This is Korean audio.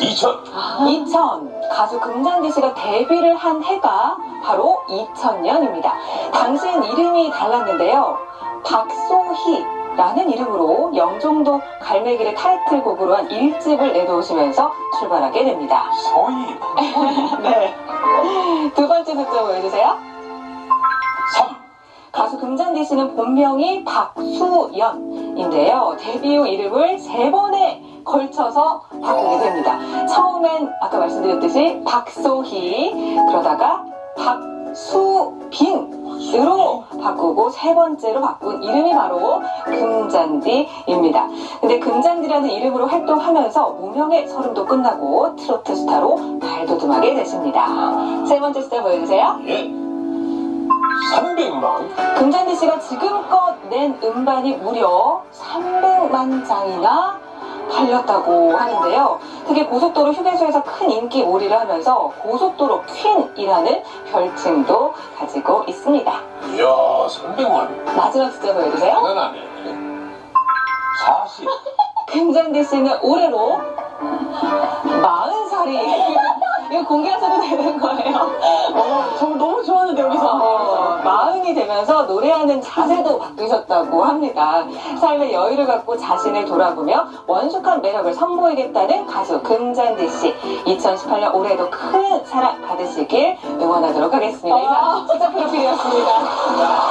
2000. 2000 가수 금잔디 씨가 데뷔를 한 해가 바로 2000년입니다. 당시엔 이름이 달랐는데요. 박소희라는 이름으로 영종도 갈매기를 타이틀곡으로 한 1집을 내놓으시면서 출발하게 됩니다. 서희. 네. 두 번째 숫자 보여주세요. 3. 가수 금잔디 씨는 본명이 박수연인데요. 데뷔 후 이름을 세 번에 걸쳐서 바꾸게 됩니다. 처음엔 아까 말씀드렸듯이 박소희, 그러다가 박수빈으로 바꾸고 세 번째로 바꾼 이름이 바로 금잔디입니다. 근데 금잔디라는 이름으로 활동하면서 무명의 서름도 끝나고 트로트 스타로 발돋움하게 되십니다. 세 번째 숫자 보여주세요. 예. 300만. 금잔디 씨가 지금껏 낸 음반이 무려 300만 장이나 팔렸다고 하는데요. 특히 고속도로 휴게소에서 큰 인기 몰이를 하면서 고속도로 퀸이라는 별칭도 가지고 있습니다. 이야, 300만. 마지막 숫자 보여주세요. 대단하네. 40. 금잔디 씨는 올해로 40살이 이거 공개하셔도 되는 거예요. 어, 정말 너무 좋아하는데 여기서. 어, 마흔이 되면서 노래하는 자세도 바뀌셨다고 합니다. 삶의 여유를 갖고 자신을 돌아보며 원숙한 매력을 선보이겠다는 가수 금잔디 씨. 2018년 올해도 큰 사랑 받으시길 응원하도록 하겠습니다. 이상 숫자 프로필이었습니다.